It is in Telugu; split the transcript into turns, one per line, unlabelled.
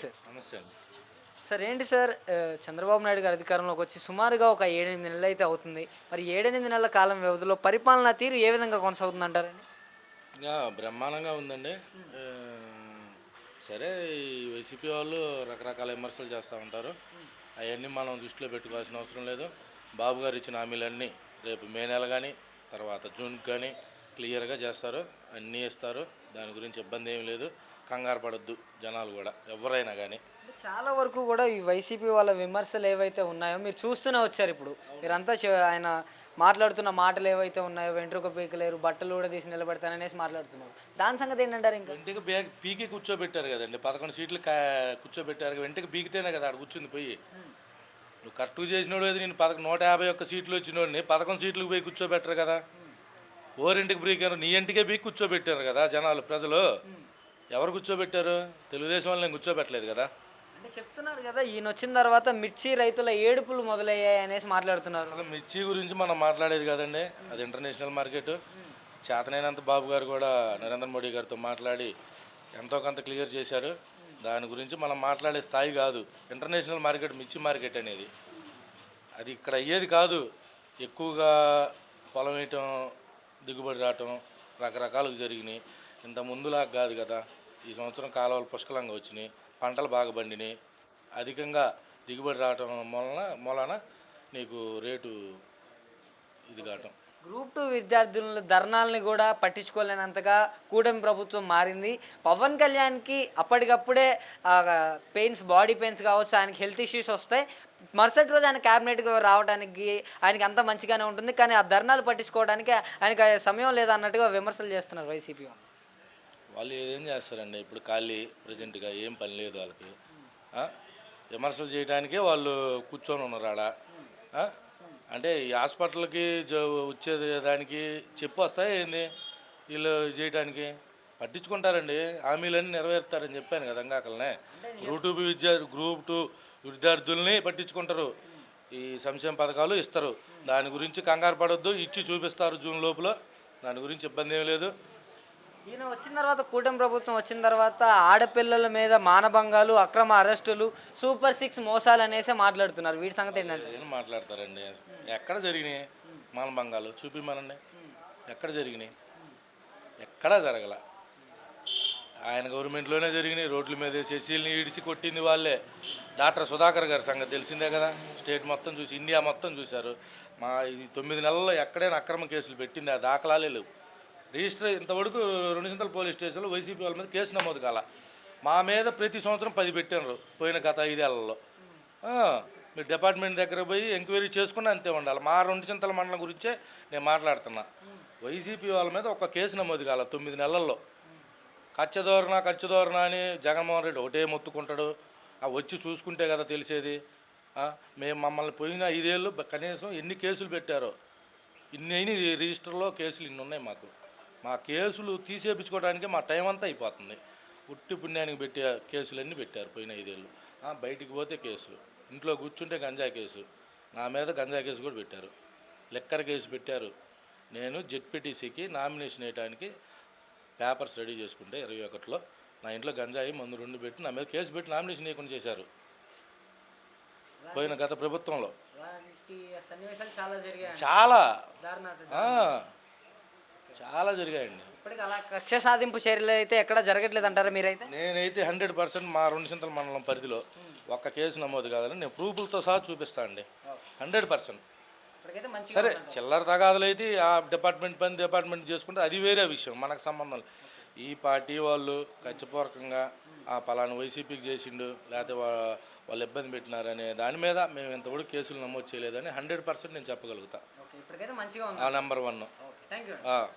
సార్.
నమస్తే అండి.
సార్ ఏంటి సార్? చంద్రబాబు నాయుడు గారు అధికారంలోకి వచ్చి సుమారుగా ఒక ఏడెనిమిది నెలలు అయితే అవుతుంది. మరి ఏడెనిమిది నెలల కాలం వ్యవధిలో పరిపాలనా తీరు ఏ విధంగా కొనసాగుతుంది అంటారండి
ఇంకా బ్రహ్మాండంగా ఉందండి. సరే ఈ వైసీపీ వాళ్ళు రకరకాల విమర్శలు చేస్తూ ఉంటారు. అవన్నీ మనం దృష్టిలో పెట్టుకోవాల్సిన అవసరం లేదు. బాబు గారు ఇచ్చిన హామీలన్నీ రేపు మే నెల కానీ తర్వాత జూన్కి కానీ క్లియర్గా చేస్తారు. అన్నీ ఇస్తారు. దాని గురించి ఇబ్బంది ఏం లేదు. కంగారు పడద్దు జనాలు కూడా ఎవరైనా కానీ
చాలా వరకు కూడా ఈ వైసీపీ వాళ్ళ విమర్శలు ఏవైతే ఉన్నాయో మీరు చూస్తూనే వచ్చారు ఇప్పుడు. మీరంతా ఆయన మాట్లాడుతున్న మాటలు ఏవైతే ఉన్నాయో వెంట్రుక పీకలేరు బట్టలు కూడా తీసి నిలబెడతాననేసి మాట్లాడుతున్నారు. దాని సంగతి ఏంటంటారు ఇంకా?
వెంటకి పీకి కూర్చోబెట్టారు కదండి పదకొండు సీట్లు కూర్చోబెట్టారు. వెంటకి పీకితేనే కదా ఆడ కూర్చుంది పోయి. నువ్వు కరెక్ట్గా చేసినోడు అయితే నేను పదకొ నూట యాభై ఒక్క సీట్లు వచ్చినోడిని పదకొండు సీట్లకు పోయి కూర్చోబెట్టరు కదా. ఓరింటికి బ్రీకారు నీ ఇంటికే బీక్ కూర్చోబెట్టారు కదా జనాలు ప్రజలు. ఎవరు కూర్చోబెట్టారు? తెలుగుదేశం వాళ్ళని కూర్చోబెట్టలేదు కదా.
అంటే చెప్తున్నారు కదా ఈయన వచ్చిన తర్వాత మిర్చి రైతుల ఏడుపులు మొదలయ్యాయి అనేసి మాట్లాడుతున్నారు.
అసలు మిర్చి గురించి మనం మాట్లాడేది కదండి అది ఇంటర్నేషనల్ మార్కెట్ చేతనైనంత బాబు గారు కూడా నరేంద్ర మోడీ గారితో మాట్లాడి ఎంతో కొంత క్లియర్ చేశారు. దాని గురించి మనం మాట్లాడే స్థాయి కాదు ఇంటర్నేషనల్ మార్కెట్ మిర్చి మార్కెట్ అనేది. అది ఇక్కడ అయ్యేది కాదు ఎక్కువగా పొలం వేయటం దిగుబడి రావటం రకరకాలుగా జరిగినాయి. ఇంత ముందులాగా కాదు కదా. ఈ సంవత్సరం కాలువలు పుష్కలంగా వచ్చినాయి. పంటలు బాగా పండినాయి. అధికంగా దిగుబడి రావటం వలన మూలన నీకు రేటు ఇది కావటం.
గ్రూప్ టూ విద్యార్థుల ధర్నాల్ని కూడా పట్టించుకోలేనంతగా కూటమి ప్రభుత్వం మారింది. పవన్ కళ్యాణ్కి అప్పటికప్పుడే పెయిన్స్ బాడీ పెయిన్స్ కావచ్చు ఆయనకి హెల్త్ ఇష్యూస్ వస్తాయి. మరుసటి రోజు ఆయన క్యాబినెట్కి రావడానికి ఆయనకి అంత మంచిగానే ఉంటుంది. కానీ ఆ ధర్నాలు పట్టించుకోవడానికి ఆయనకి సమయం లేదన్నట్టుగా విమర్శలు చేస్తున్నారు వైసీపీ వాళ్ళు
ఏదేం చేస్తారండి? ఇప్పుడు ఖాళీ ప్రజెంట్గా ఏం పని లేదు వాళ్ళకి? విమర్శలు చేయడానికే వాళ్ళు కూర్చొని ఉన్నారు ఆడ? అంటే ఈ హాస్పిటల్కి జ వచ్చేది దానికి చెప్పు వస్తాయి ఏంది? వీళ్ళు చేయడానికి పట్టించుకుంటారండి. హామీలన్నీ నెరవేరుతారని చెప్పాను కదా ఇంకాకలనే గ్రూప్ టూ విద్యా గ్రూప్ టూ విద్యార్థుల్ని పట్టించుకుంటారు. ఈ సంక్షేమ పథకాలు ఇస్తారు. దాని గురించి కంగారు పడొద్దు. ఇచ్చి చూపిస్తారు జూన్ లోపల. దాని గురించి ఇబ్బంది ఏం లేదు.
ఈయన వచ్చిన తర్వాత కూటమి ప్రభుత్వం వచ్చిన తర్వాత ఆడపిల్లల మీద మానభంగాలు అక్రమ అరెస్టులు సూపర్ సిక్స్ మోసాలు అనేసి మాట్లాడుతున్నారు. వీటి సంగతి ఏంటంటే?
ఏం మాట్లాడతారండి? ఎక్కడ జరిగినాయి మానభంగాలు? చూపిమనండి ఎక్కడ జరిగినాయి? ఎక్కడా జరగల? ఆయన గవర్నమెంట్లోనే జరిగినాయి. రోడ్ల మీద శశీల్ని ఈడిసి కొట్టింది వాళ్ళే. డాక్టర్ సుధాకర్ గారి సంగతి తెలిసిందే కదా? స్టేట్ మొత్తం చూసి ఇండియా మొత్తం చూశారు. మా ఈ తొమ్మిది నెలల్లో ఎక్కడైనా అక్రమ కేసులు పెట్టింది? ఆ దాఖలాలే లేవు. రిజిస్టర్ ఇంతవరకు రెండు చింతల పోలీస్ స్టేషన్లో వైసీపీ వాళ్ళ మీద కేసు నమోదు కాల. మా మీద ప్రతి సంవత్సరం పది పెట్టినారు పోయిన గత ఐదేళ్ళలో. మీరు డిపార్ట్మెంట్ దగ్గర పోయి ఎంక్వైరీ చేసుకుని అంతే ఉండాలి. మా రెండు చింతల మండలం గురించే నేను మాట్లాడుతున్నా. వైసీపీ వాళ్ళ మీద ఒక కేసు నమోదు కాల తొమ్మిది నెలల్లో. కచ్చదోరణ కచ్చదోరణ అని జగన్మోహన్ రెడ్డి ఒకటే మొత్తుకుంటాడు. ఆ వచ్చి చూసుకుంటే కదా తెలిసేది. మేము మమ్మల్ని పోయిన ఐదేళ్ళు కనీసం ఎన్ని కేసులు పెట్టారో ఇన్ని అయిన రిజిస్టర్లో కేసులు ఇన్ని ఉన్నాయి మాకు. మా కేసులు తీసేపించుకోవడానికి మా టైం అంతా అయిపోతుంది. ఉట్టి పుణ్యానికి పెట్టే కేసులన్నీ పెట్టారు పోయిన ఐదేళ్ళు. బయటికి పోతే కేసు ఇంట్లో కూర్చుంటే గంజా కేసు నా మీద గంజా కేసు కూడా పెట్టారు. లెక్కర కేసు పెట్టారు. నేను జెడ్పీటీసీకి నామినేషన్ వేయడానికి పేపర్స్ రెడీ చేసుకుంటే ఇరవై ఒకటిలో నా ఇంట్లో గంజాయి మందు రెండు పెట్టి నా మీద కేసు పెట్టి నామినేషన్ వేయకుండా చేశారు. పోయిన గత ప్రభుత్వంలో.
చాలా
చాలా జరిగాయండి.
ఇప్పటికి అలా కక్ష సాధింపు చర్యలు అయితే ఎక్కడ జరగట్లేదు అంటారా మీరైతే?
నేనైతే హండ్రెడ్ పర్సెంట్ మా రెండు చింతల మండలం పరిధిలో ఒక్క కేసు నమోదు కాదని నేను ప్రూఫ్లతో సహా చూపిస్తా అండి. Hundred percent. సరే చిల్లర తగాదులు అయితే ఆ డిపార్ట్మెంట్ పని డిపార్ట్మెంట్ చేసుకుంటే అది వేరే విషయం మనకు సంబంధం. ఈ పార్టీ వాళ్ళు ఖచ్చితపూర్వకంగా ఆ పలానా వైసీపీకి చేసిండు లేకపోతే వాళ్ళు ఇబ్బంది పెట్టినారనే దాని మీద మేము ఇంతవరకు కేసులు నమోదు చేయలేదని హండ్రెడ్ పర్సెంట్ నేను చెప్పగలుగుతా.
మంచిగా
ఆ నెంబర్ వన్.